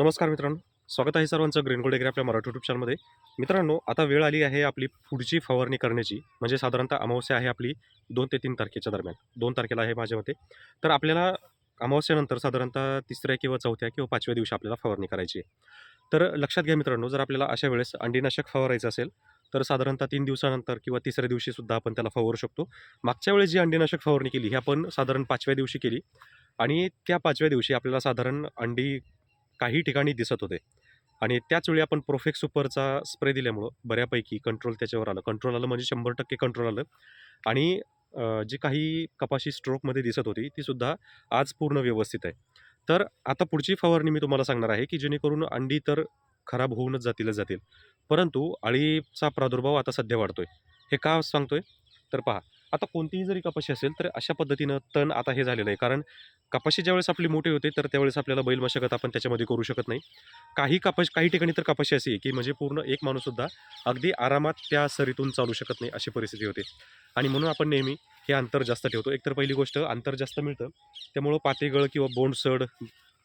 नमस्कार मित्रांनो स्वागत आहे सर्वांचं ग्रीन गोल्ड एग्री आपल्या मराठी युट्यूब चॅनलमध्ये मित्रांनो आता वेळ आली आहे आपली पुढची फवारणी करण्याची म्हणजे साधारणतः अमावस्या आहे आपली दोन ते तीन तारखेच्या दरम्यान. दोन तारखेला आहे माझ्या मते. तर आपल्याला अमावस्यानंतर साधारणतः तिसऱ्या किंवा चौथ्या किंवा पाचव्या दिवशी आपल्याला फवारणी करायची आहे. तर लक्षात घ्या मित्रांनो जर आपल्याला अशा वेळेस अंडीनाशक फवारायचं असेल तर साधारणतः तीन दिवसानंतर किंवा तिसऱ्या दिवशीसुद्धा आपण त्याला फवारू शकतो. मागच्या वेळेस जी अंडीनाशक फवारणी केली ही आपण साधारण पाचव्या दिवशी केली आणि त्या पाचव्या दिवशी आपल्याला साधारण अंडी काही ठिकाणी दिसत होते. आणि त्याचवेळी आपण प्रोफेक्स सुपरचा स्प्रे दिल्यामुळं बऱ्यापैकी कंट्रोल त्याच्यावर आलं. कंट्रोल आलं म्हणजे शंभर टक्के कंट्रोल आलं. आणि जी काही कपाशी स्ट्रोकमध्ये दिसत होती ती सुद्धा आज पूर्ण व्यवस्थित आहे. तर आता पुढची फवारणी मी तुम्हाला सांगणार आहे की जेणेकरून अंडी तर खराब होऊनच जातीलच जातील. परंतु अळीचा प्रादुर्भाव आता सध्या वाढतोय. हे का सांगतोय? तर पहा आता कोणतीही जरी कपाशी असेल तर अशा पद्धतीनं तण आता हे झालेलं आहे. कारण कपाशी ज्यावेळेस आपली मोठी होते तर त्यावेळेस आपल्याला बैल मशागत आपण त्याच्यामध्ये करू शकत नाही. काही कपाश काही ठिकाणी तर कपाशी अशी आहे की म्हणजे पूर्ण एक माणूससुद्धा अगदी आरामात त्या सरीतून चालू शकत नाही अशी परिस्थिती होते. आणि म्हणून आपण नेहमी हे अंतर जास्त ठेवतो. एकतर पहिली गोष्ट अंतर जास्त मिळतं. त्यामुळं पातेगळ किंवा बोंडसड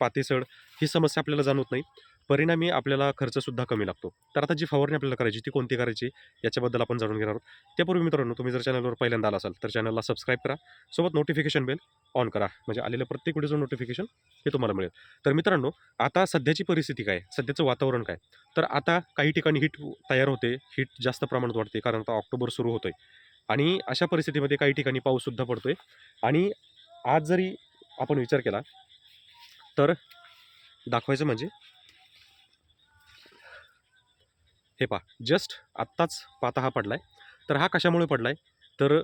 पातेसड ही समस्या आपल्याला जाणवत नाही. परिणामी आपल्याला खर्चसुद्धा कमी लागतो. तर आता जी फवारणी आपल्याला करायची ती कोणती करायची? याच्याबद्दल आपण जाणून घेणार आहोत. त्यापूर्वी मित्रांनो तुम्ही जर चॅनलवर पहिल्यांदा आला असाल तर चॅनलला सबस्क्राईब करा. सोबत नोटिफिकेशन बेल ऑन करा. म्हणजे आलेलं प्रत्येक व्हिडिओचं नोटिफिकेशन हे तुम्हाला मिळेल. तर मित्रांनो आता सध्याची परिस्थिती काय? सध्याचं वातावरण काय? तर आता काही ठिकाणी हीट तयार होते. हीट जास्त प्रमाणात वाढते. कारण आता ऑक्टोबर सुरू होतोय. आणि अशा परिस्थितीमध्ये काही ठिकाणी पाऊससुद्धा पडतो आहे आणि आज जरी आपण विचार केला तर दाखवायचं म्हणजे हे पहा जस्ट आत्ताच पाता हा पडला आहे तर हा कशामुळे पडला आहे तर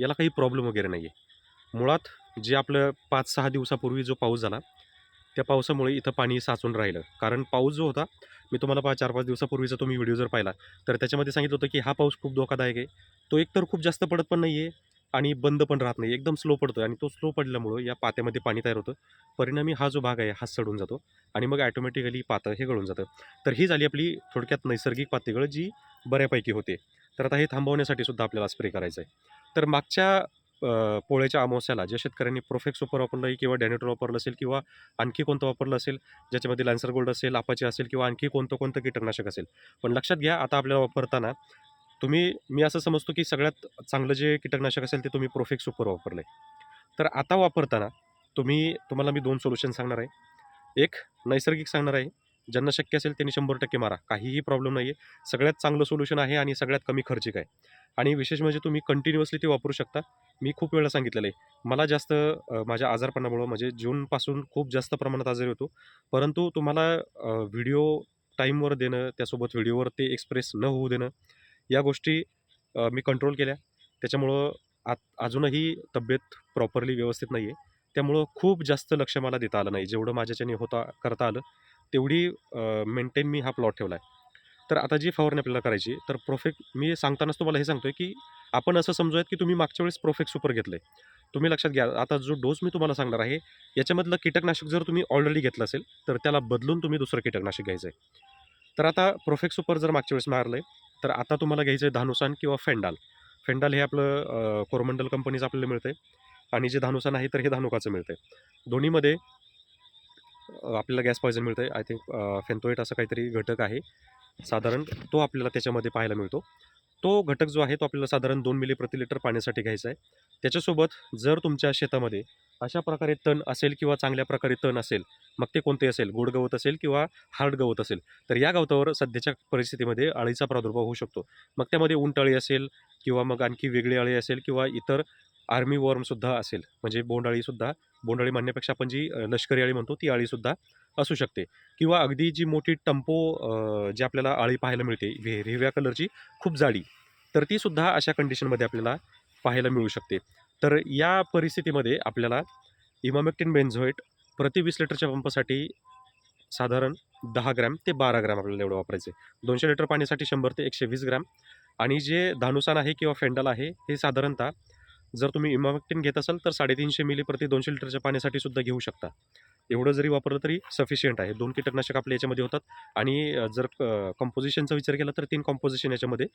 याला काही प्रॉब्लेम वगैरे नाही आहे मुळात जे आपलं पाच सहा दिवसापूर्वी जो पाऊस झाला त्या पावसामुळे इथं पाणी साचून राहिलं. कारण पाऊस जो होता मी तुम्हाला पा चार पाच दिवसापूर्वीचा तुम्ही व्हिडिओ जर पाहिला तर त्याच्यामध्ये सांगितलं होतं की हा पाऊस खूप धोकादायक आहे. तो एकतर खूप जास्त पडत पण नाही आहे आणि बंद पण राहत नाही. एकदम स्लो पडतो आणि तो स्लो पडल्यामुळं या पात्यामध्ये पाणी तयार होतं. परिणामी हा जो भाग आहे हा सडून जातो आणि मग ॲटोमॅटिकली पातं हे गळून जातं. तर ही झाली आपली थोडक्यात नैसर्गिक पातेगळ जी बऱ्यापैकी होते. तर आता हे थांबवण्यासाठी सुद्धा आपल्याला स्प्रे करायचं आहे तर मागच्या पोळ्याच्या अमावस्याला ज्या शेतकऱ्यांनी प्रोफेक्स सुपर वापरलं किंवा डॅनेटोल वापरलं असेल किंवा आणखी कोणतं वापरलं असेल ज्याच्यामध्ये लॅन्सर गोल्ड असेल आपाचे असेल किंवा आणखी कोणतं कोणतं कीटकनाशक असेल. पण लक्षात घ्या आता आपल्याला वापरताना तुम्ही मी असं समजतो की सगळ्यात चांगलं जे कीटकनाशक असेल ते तुम्ही प्रोफेक्स सुपर वापरलं आहे तर आता वापरताना तुम्ही तुम्हाला मी दोन सोल्युशन सांगणार आहे. एक नैसर्गिक सांगणार आहे. ज्यांना शक्य असेल त्यांनी शंभर टक्के मारा. काहीही प्रॉब्लेम नाही आहे सगळ्यात चांगलं सोल्युशन आहे आणि सगळ्यात कमी खर्चिक आहे. आणि विशेष म्हणजे तुम्ही कंटिन्युअसली ते वापरू शकता. मी खूप वेळा सांगितलेलं आहे. मला जास्त माझ्या आजारपणामुळं म्हणजे जूनपासून खूप जास्त प्रमाणात आजारी होतो. परंतु तुम्हाला व्हिडिओ टाईमवर देणं त्यासोबत व्हिडिओवर ते एक्सप्रेस न होऊ देणं या गोष्टी मी कंट्रोल केल्या. त्याच्यामुळं आत अजूनही तब्येत प्रॉपरली व्यवस्थित नाही आहे त्यामुळं खूप जास्त लक्ष मला देता आलं नाही. जेवढं माझ्याच्याने होता करता आलं तेवढी मेंटेन मी हा प्लॉट ठेवला आहे तर आता जी फवारणी आपल्याला करायची तर प्रोफेक्ट मी सांगतानाच तुम्हाला हे सांगतोय की आपण असं समजूयात की तुम्ही मागच्या वेळेस प्रोफेक्ट सुपर घेतलं आहे तुम्ही लक्षात घ्या आता जो डोस मी तुम्हाला सांगणार आहे याच्यामधलं कीटकनाशक जर तुम्ही ऑलरेडी घेतलं असेल तर त्याला बदलून तुम्ही दुसरं कीटकनाशक घ्यायचं आहे तर आता प्रोफेक्ट सुपर जर मागच्या वेळेस मारलं आहे तर आता तुम्हाला घ्यायचं आहे धानुसान किंवा फेंडाल. फेंडाल हे आपलं कोरोमंडल कंपनीचं आपल्याला मिळतं आहे आणि जे धानुसान आहे तर हे धानुकाचं मिळतं आहे दोन्हीमध्ये आपल्याला गॅस पॉयझन मिळतं आहे आय थिंक फेंतोईट असं काहीतरी घटक आहे. साधारण तो आपल्याला त्याच्यामध्ये पाहायला मिळतो. तो घटक जो आहे तो आपल्याला साधारण दोन मिली प्रति लिटर पाण्यासाठी घ्यायचा आहे. त्याच्यासोबत जर तुमच्या शेतामध्ये अशा प्रकारे तण असेल किंवा चांगल्या प्रकारे तण असेल मग ते कोणते असेल? गोड गवत असेल किंवा हार्ड गवत असेल तर या गवतावर सध्याच्या परिस्थितीमध्ये अळीचा प्रादुर्भाव होऊ शकतो. मग त्यामध्ये उंटअळी असेल किंवा मग आणखी वेगळी अळी असेल किंवा इतर आर्मी वॉर्मसुद्धा असेल म्हणजे बोंडअळीसुद्धा बोंडअळी म्हणण्यापेक्षा आपण जी लष्करी अळी म्हणतो ती अळीसुद्धा असू शकते. किंवा अगदी जी मोठी टम्पो जी आपल्याला आळी पाहायला मिळते हिरव्या कलरची खूप जाडी तर ती सुद्धा अशा कंडिशनमध्ये आपल्याला पाहायला मिळू शकते. तर या परिस्थितीमध्ये आपल्याला इमामेक्टिन बेन्झोएट प्रति वीस लिटरच्या पंपासाठी साधारण दहा ग्रॅम ते बारा ग्रॅम आपल्याला एवढं वापरायचं आहे दोनशे लिटर पाण्यासाठी शंभर ते एकशे वीस ग्रॅम. आणि जे धानुसान आहे किंवा फेंडल आहे हे साधारणतः जर तुम्ही इमामेक्टिन घेत असाल तर साडेतीनशे मिली प्रति दोनशे लिटरच्या पाण्यासाठी सुद्धा घेऊ शकता. एवढं जरी वापरलं तरी सफिशियंट आहे. दोन कीटकनाशक आपल्या याच्यामध्ये होतात आणि जर कंपोजिशनचा विचार केला तर तीन कॉम्पोजिशन याच्यामध्ये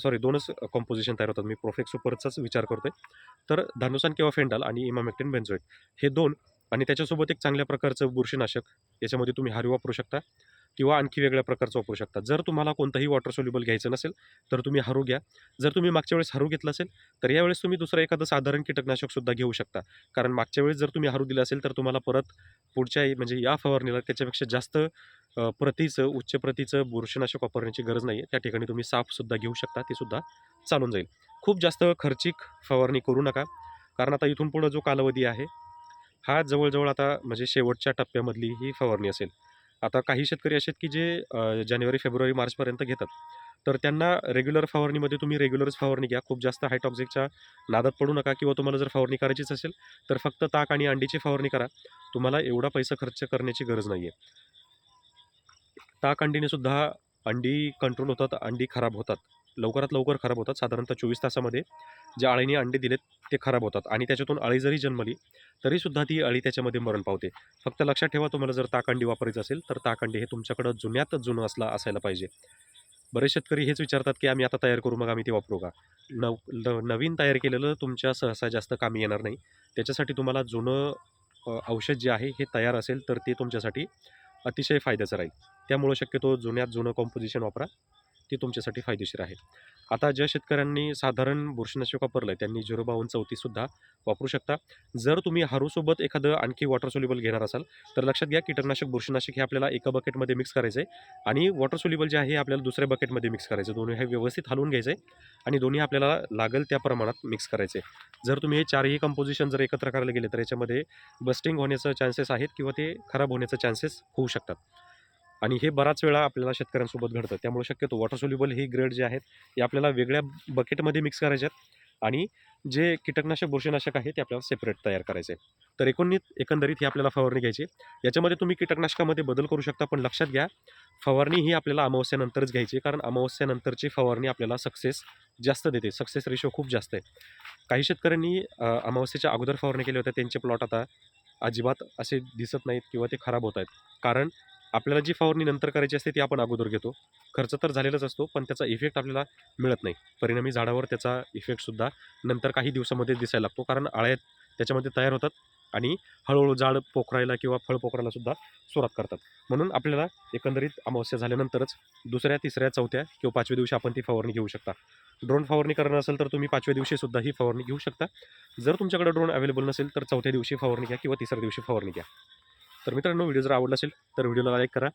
सॉरी दोनच कॉम्पोजिशन तयार होतात. मी प्रोफेक्स सुपरचाच विचार करतोय. तर धानुसान किंवा फेंडाल आणि इमामेक्टिन बेन्झोएट हे दोन आणि त्याच्यासोबत एक चांगल्या प्रकारचं बुरशीनाशक याच्यामध्ये तुम्ही हारी वापरू शकता. किंवा आणखी वेगळ्या प्रकारचं वापरू शकता. जर तुम्हाला कोणतंही वॉटर सोल्युबल घ्यायचं नसेल तर तुम्ही हरू घ्या. जर तुम्ही मागच्या वेळेस हरू घेतलं असेल तर यावेळेस तुम्ही दुसरं एखादं साधारण कीटकनाशकसुद्धा घेऊ शकता. कारण मागच्या वेळेस जर तुम्ही हरू दिलं असेल तर तुम्हाला परत पुढच्या म्हणजे या फवारणीला त्याच्यापेक्षा जास्त प्रतीचं उच्च प्रतीचं बुरशीनाशक वापरण्याची गरज नाही आहे त्या ठिकाणी तुम्ही साफसुद्धा घेऊ शकता ते सुद्धा चालून जाईल. खूप जास्त खर्चिक फवारणी करू नका. कारण आता इथून पुढं जो कालावधी आहे हा जवळजवळ आता म्हणजे शेवटच्या टप्प्यामधली ही फवारणी असेल. आता काही शेतकरी असे आहेत की जे जानेवारी फेब्रुवारी मार्चपर्यंत घेतात. तर त्यांना रेग्युलर फवारणीमध्ये तुम्ही रेग्युलरच फवारणी घ्या. खूप जास्त हायटॉक्झिकच्या नादात पडू नका किंवा तुम्हाला जर फवारणी करायचीच असेल तर फक्त ताक आणि अंडीची फवारणी करा. तुम्हाला एवढा पैसा खर्च करण्याची गरज नाही आहे ताक अंडीने सुद्धा अंडी कंट्रोल होतात अंडी खराब होतात. लवकरात लवकर खराब होतात. साधारणतः चोवीस तासामध्ये ज्या अळीने अंडे दिलेत ते खराब होतात. आणि त्याच्यातून अळी जरी जन्मली तरीसुद्धा ती अळी त्याच्यामध्ये मरण पावते. फक्त लक्षात ठेवा तुम्हाला जर ताकंडी वापरायचं असेल तर ताकंडी हे तुमच्याकडं जुन्यात जुनं असला असायला पाहिजे. बरेच शेतकरी हेच विचारतात की आम्ही आता तयार करू मग आम्ही ते वापरू का? नव न- नवीन तयार केलेलं तुमच्या सहसा जास्त कामी येणार नाही. त्याच्यासाठी तुम्हाला जुनं औषध जे आहे हे तयार असेल तर ते तुमच्यासाठी अतिशय फायद्याचं राहील. त्यामुळं शक्यतो जुन्यात जुनं कॉम्पोजिशन वापरा. ते तुमच्यासाठी फायदेशीर आहे. आता ज्या शेतकऱ्यांनी साधारण बुरशीनाशक वापरलं आहे त्यांनी झिरो बावन्न चौतीससुद्धा वापरू शकता. जर तुम्ही हारूसोबत एखादं आणखी वॉटर सोल्युबल घेणार असाल तर लक्षात घ्या कीटकनाशक बुरशीनाशक हे आपल्याला एका बकेटमध्ये मिक्स करायचं आहे आणि वॉटर सोल्युबल जे आहे हे आपल्याला दुसऱ्या बकेटमध्ये मिक्स करायचं दोन्ही हे व्यवस्थित हलवून घ्यायचं आहे आणि दोन्ही आपल्याला लागेल त्या प्रमाणात मिक्स करायचे जर तुम्ही हे चारही कंपोजिशन जर एकत्र करायला गेले तर याच्यामध्ये बस्टिंग होण्याचं चान्सेस आहेत किंवा ते खराब होण्याचं चान्सेस होऊ शकतात. आणि हे बराच वेळा आपल्याला शेतकऱ्यांसोबत घडतं. त्यामुळे शक्यतो वॉटर सोल्युबल हे ग्रेड जे आहेत हे आपल्याला वेगळ्या बकेटमध्ये मिक्स करायचे आहेत आणि जे कीटकनाशक बुरशीनाशक आहे ते आपल्याला सेपरेट तयार करायचे आहे. तर एकोणीत एकंदरीत ही आपल्याला फवारणी घ्यायची याच्यामध्ये तुम्ही कीटकनाशकामध्ये बदल करू शकता पण लक्षात घ्या फवारणी ही आपल्याला अमावस्यानंतरच घ्यायची कारण अमावस्यानंतरची फवारणी आपल्याला सक्सेस जास्त देते. सक्सेस रेशो खूप जास्त आहे. काही शेतकऱ्यांनी अमावस्याच्या अमावस्येच्या अगोदर फवारणी केल्या होत्या. त्यांचे प्लॉट आता अजिबात असे दिसत नाहीत किंवा ते खराब होत आहेत. कारण आपल्याला जी फवारणी नंतर करायची असते ती आपण अगोदर घेतो. खर्च तर झालेलाच असतो पण त्याचा इफेक्ट आपल्याला मिळत नाही. परिणामी झाडावर त्याचा इफेक्टसुद्धा नंतर काही दिवसामध्ये दिसायला लागतो कारण आळ्यात त्याच्यामध्ये तयार होतात आणि हळूहळू झाड पोखरायला किंवा फळ पोखरायला सुद्धा सुरुवात करतात. म्हणून आपल्याला एकंदरीत अमावस्या झाल्यानंतरच दुसऱ्या तिसऱ्या चौथ्या किंवा पाचव्या दिवशी आपण ती फवारणी घेऊ शकता. ड्रोन फवारणी करणार असेल तर तुम्ही पाचव्या दिवशी सुद्धा ही फवारणी घेऊ शकता. जर तुमच्याकडे ड्रोन अवेलेबल नसेल तर चौथ्या दिवशी फवारणी घ्या किंवा तिसऱ्या दिवशी फवारणी घ्या. तर मित्रांनो व्हिडिओ जर आवडला असेल तर व्हिडिओला लाईक करा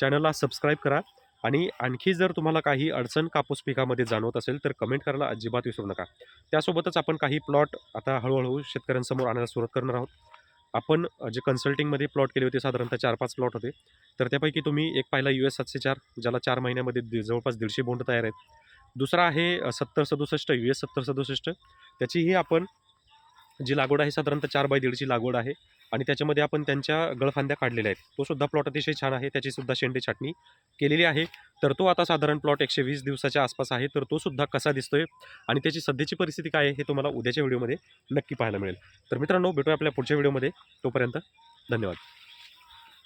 चॅनलला सबस्क्राईब करा आणि आणखी जर तुम्हाला काही अडचण कापूस पिकामध्ये जाणवत असेल तर कमेंट करायला अजिबात विसरू नका. त्यासोबतच आपण काही प्लॉट आता हळूहळू शेतकऱ्यांसमोर आणायला सुरुवात करणार आहोत. आपण जे कन्सल्टिंगमध्ये प्लॉट केले होते साधारणतः चार पाच प्लॉट होते. तर त्यापैकी तुम्ही एक पाहिला यू एस सातशे चार ज्याला चार महिन्यामध्ये दि- जवळपास दीडशे बोंड तयार आहेत. दुसरा आहे सत्तर सदुसष्ट यू एस सत्तर सदुसष्ट. त्याचीही आपण जी लागवड आहे साधारणतः चार बाय दीडची लागवड आहे आणि त्याच्यामध्ये आपण त्यांच्या गळफांद्या काढलेल्या आहेत. तो सुद्धा प्लॉट अतिशय छान आहे त्याची सुद्धा शेंडे छाटणी केलेली आहे. तर तो आता साधारण प्लॉट एकशे वीस दिवसाच्या आसपास आहे तर तो सुद्धा कसा दिसतोय आणि त्याची सध्याची परिस्थिती काय आहे हे तुम्हाला उद्याच्या व्हिडिओमध्ये नक्की पाहायला मिळेल. तर मित्रांनो भेटूया आपल्या पुढच्या व्हिडिओमध्ये. तोपर्यंत धन्यवाद.